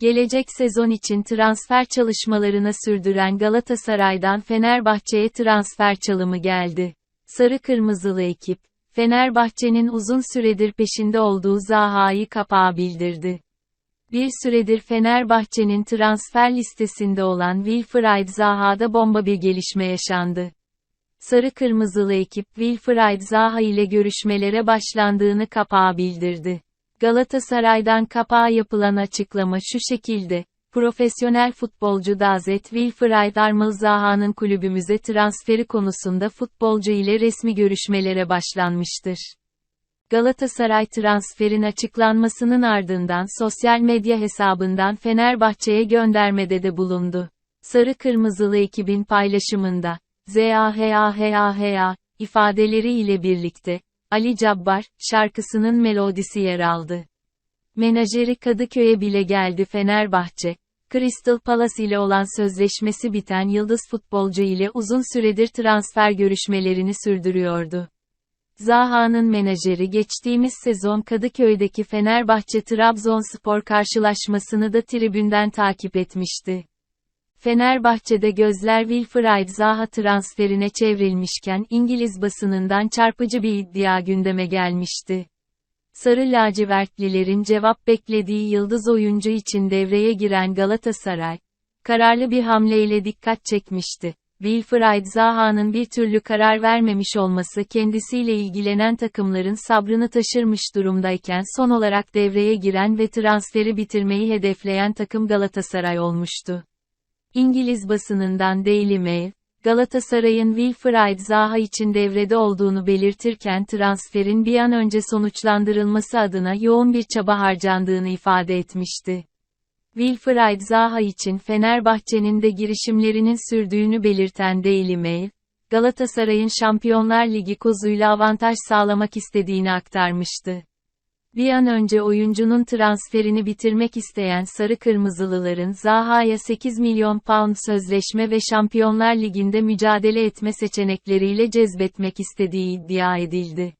Gelecek sezon için transfer çalışmalarını sürdüren Galatasaray'dan Fenerbahçe'ye transfer çalımı geldi. Sarı kırmızılı ekip, Fenerbahçe'nin uzun süredir peşinde olduğu Zaha'yı kapağa bildirdi. Bir süredir Fenerbahçe'nin transfer listesinde olan Wilfried Zaha'da bomba bir gelişme yaşandı. Sarı kırmızılı ekip Wilfried Zaha ile görüşmelere başlandığını kapağa bildirdi. Galatasaray'dan kapağa yapılan açıklama şu şekilde, profesyonel futbolcu Dazet Wilfried Armal Zaha'nın kulübümüze transferi konusunda futbolcu ile resmi görüşmelere başlanmıştır. Galatasaray transferin açıklanmasının ardından sosyal medya hesabından Fenerbahçe'ye göndermede de bulundu. Sarı Kırmızılı ekibin paylaşımında, ZAHAHAHA, ifadeleri ile birlikte, Ali Cabbar, şarkısının melodisi yer aldı. Menajeri Kadıköy'e bile geldi Fenerbahçe, Crystal Palace ile olan sözleşmesi biten yıldız futbolcu ile uzun süredir transfer görüşmelerini sürdürüyordu. Zaha'nın menajeri geçtiğimiz sezon Kadıköy'deki Fenerbahçe-Trabzonspor karşılaşmasını da tribünden takip etmişti. Fenerbahçe'de gözler Wilfried Zaha transferine çevrilmişken İngiliz basınından çarpıcı bir iddia gündeme gelmişti. Sarı lacivertlilerin cevap beklediği yıldız oyuncu için devreye giren Galatasaray, kararlı bir hamleyle dikkat çekmişti. Wilfried Zaha'nın bir türlü karar vermemiş olması kendisiyle ilgilenen takımların sabrını taşırmış durumdayken son olarak devreye giren ve transferi bitirmeyi hedefleyen takım Galatasaray olmuştu. İngiliz basınından Daily Mail, Galatasaray'ın Wilfried Zaha için devrede olduğunu belirtirken transferin bir an önce sonuçlandırılması adına yoğun bir çaba harcandığını ifade etmişti. Wilfried Zaha için Fenerbahçe'nin de girişimlerinin sürdüğünü belirten Daily Mail, Galatasaray'ın Şampiyonlar Ligi kozuyla avantaj sağlamak istediğini aktarmıştı. Bir an önce oyuncunun transferini bitirmek isteyen Sarı Kırmızılıların Zaha'ya 8 milyon pound sözleşme ve Şampiyonlar Ligi'nde mücadele etme seçenekleriyle cezbetmek istediği iddia edildi.